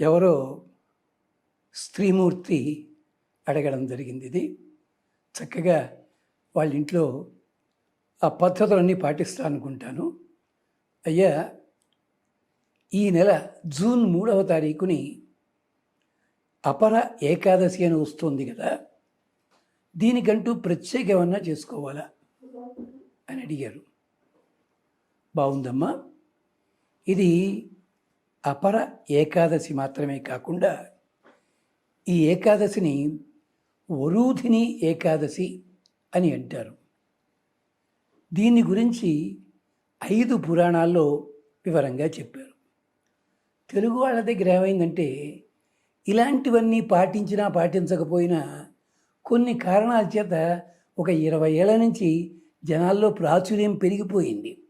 ఎవరో స్త్రీమూర్తి అడగడం జరిగింది ఇది. చక్కగా వాళ్ళ ఇంట్లో ఆ పద్ధతులన్నీ పాటిస్తా అనుకుంటాను అయ్యా ఈ నెల జూన్ మూడవ తారీఖుని అపర ఏకాదశి అని వస్తుంది కదా దీనికంటూ ప్రత్యేక ఏమన్నా చేసుకోవాలా అని అడిగారు. బాగుందమ్మా ఇది అపర ఏకాదశి మాత్రమే కాకుండా ఈ ఏకాదశిని వరూధిని ఏకాదశి అని అంటారు. దీని గురించి ఐదు పురాణాల్లో వివరంగా చెప్పారు. తెలుగు వాళ్ళ దగ్గర ఏమైందంటే ఇలాంటివన్నీ పాటించినా పాటించకపోయినా కొన్ని కారణాల చేత ఒక ఇరవై ఏళ్ళ నుంచి జనాల్లో ప్రాచుర్యం పెరిగిపోయింది.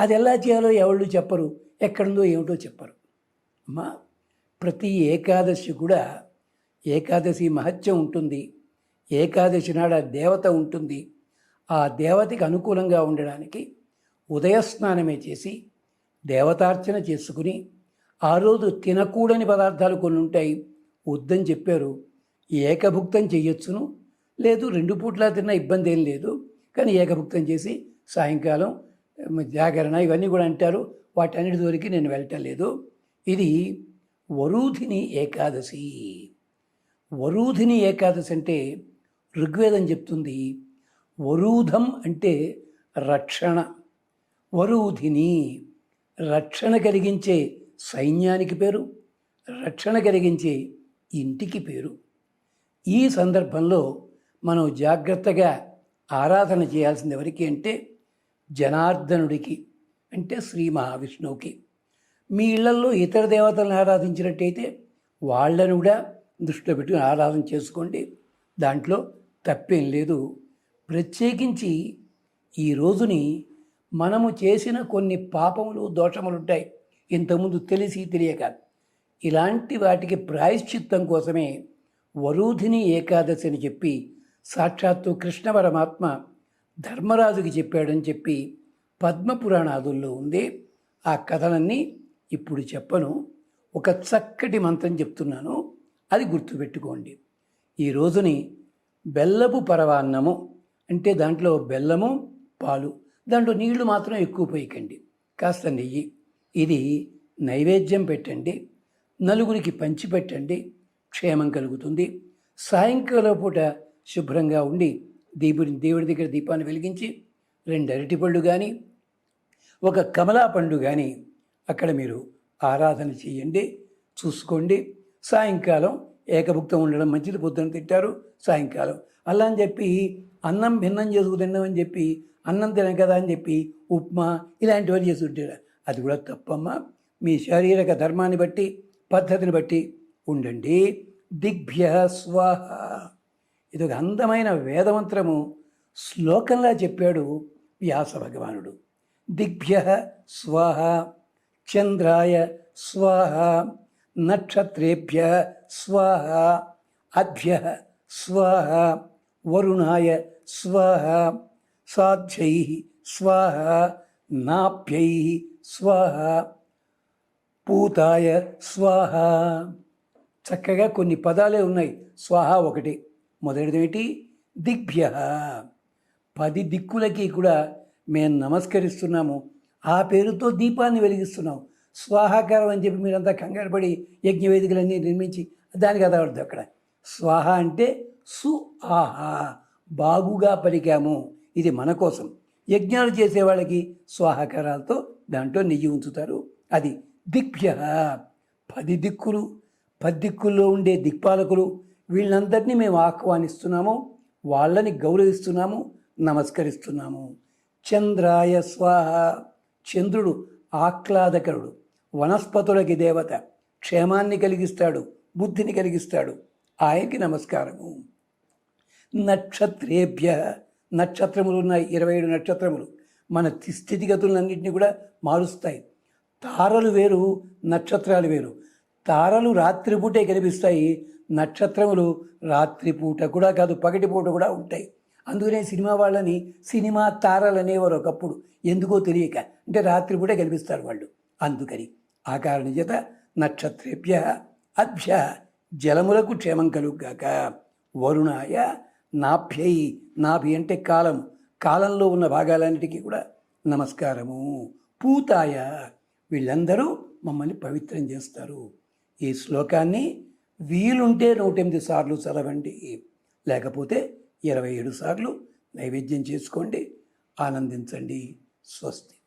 అది ఎలా చేయాలో ఎవళ్ళు చెప్పరు ఎక్కడుందో ఏమిటో చెప్పరు. అమ్మా ప్రతి ఏకాదశి కూడా ఏకాదశి మహత్యం ఉంటుంది. ఏకాదశి నాడ దేవత ఉంటుంది. ఆ దేవతకి అనుకూలంగా ఉండడానికి ఉదయస్నానమే చేసి దేవతార్చన చేసుకుని ఆ రోజు తినకూడని పదార్థాలు కొన్ని ఉంటాయి. వద్దని చెప్పారు. ఏకభుక్తం చేయొచ్చును. లేదు రెండు పూట్లా తిన్న ఇబ్బంది ఏం లేదు. కానీ ఏకభుక్తం చేసి సాయంకాలం జాగరణ ఇవన్నీ కూడా అంటారు. వాటన్నిటి దొరికి నేను వెళ్ళటం లేదు. ఇది వరూధిని ఏకాదశి. వరూధిని ఏకాదశి అంటే ఋగ్వేదం చెప్తుంది వరూధం అంటే రక్షణ. వరూధిని రక్షణ కలిగించే సైన్యానికి పేరు రక్షణ కలిగించే ఇంటికి పేరు. ఈ సందర్భంలో మనం జాగ్రత్తగా ఆరాధన చేయాల్సింది ఎవరికి అంటే జనార్దనుడికి అంటే శ్రీ మహావిష్ణువుకి. మీ ఇళ్ళలో ఇతర దేవతలను ఆరాధించినట్టయితే వాళ్ళను కూడా దృష్టిలో పెట్టుకుని ఆరాధన చేసుకోండి. దాంట్లో తప్పేం లేదు. ప్రత్యేకించి ఈ రోజుని మనము చేసిన కొన్ని పాపములు దోషములు ఉంటాయి ఇంతకుముందు తెలిసి తెలియక. ఇలాంటి వాటికి ప్రాయశ్చిత్తం కోసమే వరూధిని ఏకాదశి అని చెప్పి సాక్షాత్తు కృష్ణ పరమాత్మ ధర్మరాజుకి చెప్పాడని చెప్పి పద్మపురాణాదుల్లో ఉంది. ఆ కథలన్నీ ఇప్పుడు చెప్పను. ఒక చక్కటి మంత్రం చెప్తున్నాను. అది గుర్తుపెట్టుకోండి. ఈ రోజుని బెల్లపు పరవాన్నము అంటే దాంట్లో బెల్లము పాలు దాంట్లో నీళ్ళు మాత్రం ఎక్కువ పోయకండి కాస్త నెయ్యి ఇది నైవేద్యం పెట్టండి. నలుగురికి పంచి పెట్టండి. క్షేమం కలుగుతుంది. సాయంకాలం పూట శుభ్రంగా ఉండి దీపుని దేవుడి దగ్గర దీపాన్ని వెలిగించి రెండు అరటిపళ్ళు కానీ ఒక కమలా పండు కానీ అక్కడ మీరు ఆరాధన చేయండి చూసుకోండి. సాయంకాలం ఏకభుక్తం ఉండడం మంచిది పొద్దున తింటారు సాయంకాలం. అలా అని చెప్పి అన్నం భిన్నం చేసుకు తిన్నామని చెప్పి అన్నం తినం కదా అని చెప్పి ఉప్మా ఇలాంటివన్నీ చేసి ఉంటారు. అది కూడా తప్పమ్మా. మీ శారీరక ధర్మాన్ని బట్టి పద్ధతిని బట్టి ఉండండి. దిగ్భ్య స్వాహ. ఇది ఒక అందమైన వేదమంత్రము. శ్లోకంలా చెప్పాడు వ్యాస భగవానుడు. దిగ్భ్య స్వాహ. చంద్రాయ స్వాహ నక్షత్రేభ్య స్వాహ అభ్య స్వాహ వరుణాయ స్వాహ సాధ్యై స్వాహ నాభ్యై స్వాహ పూతాయ స్వాహ. చక్కగా కొన్ని పదాలే ఉన్నాయి. స్వాహ ఒకటి మొదటిదేమిటి? దిగ్భ్య. పది దిక్కులకి కూడా మేము నమస్కరిస్తున్నాము. ఆ పేరుతో దీపాన్ని వెలిగిస్తున్నాం స్వాహాకారం అని చెప్పి మీరంతా కంగారు పడి యజ్ఞ వేదికలన్నీ నిర్మించి దానికి అదవద్దు అక్కడ స్వాహ అంటే సు ఆహా బాగుగా పలికాము. ఇది మన కోసం. యజ్ఞాలు చేసే వాళ్ళకి స్వాహాకారాలతో దాంట్లో నెయ్యి ఉంచుతారు. అది దిక్భ్య పది దిక్కులు పది దిక్కుల్లో ఉండే దిక్పాలకులు వీళ్ళందరినీ మేము ఆహ్వానిస్తున్నాము వాళ్ళని గౌరవిస్తున్నాము నమస్కరిస్తున్నాము. చంద్రాయ స్వాహ. చంద్రుడు ఆహ్లాదకరుడు వనస్పతులకి దేవత క్షేమాన్ని కలిగిస్తాడు బుద్ధిని కలిగిస్తాడు. ఆయనకి నమస్కారము. నక్షత్రేభ్య నక్షత్రములు ఉన్నాయి. ఇరవై ఏడు నక్షత్రములు మన స్థితిగతులన్నింటినీ కూడా మారుస్తాయి. తారలు వేరు నక్షత్రాలు వేరు. తారలు రాత్రిపూటే కనిపిస్తాయి. నక్షత్రములు రాత్రిపూట కూడా కాదు పగటిపూట కూడా ఉంటాయి. అందుకనే సినిమా వాళ్ళని సినిమా తారలు అనేవారు ఒకప్పుడు. ఎందుకో తెలియక అంటే రాత్రిపూటే కనిపిస్తారు వాళ్ళు. అందుకని ఆ కారణం చేత నక్షత్రేభ్య అభ్య జలములకు క్షేమం కలుగుగాక. వరుణాయ నాభ్యై నాభి అంటే కాలం. కాలంలో ఉన్న భాగాలన్నిటికీ కూడా నమస్కారము. పూతాయ వీళ్ళందరూ మమ్మల్ని పవిత్రం చేస్తారు. ఈ శ్లోకాన్ని వీలుంటే నూట ఎనిమిది సార్లు చదవండి. లేకపోతే ఇరవై ఏడు సార్లు నైవేద్యం చేసుకోండి. ఆనందించండి. स्वस्ति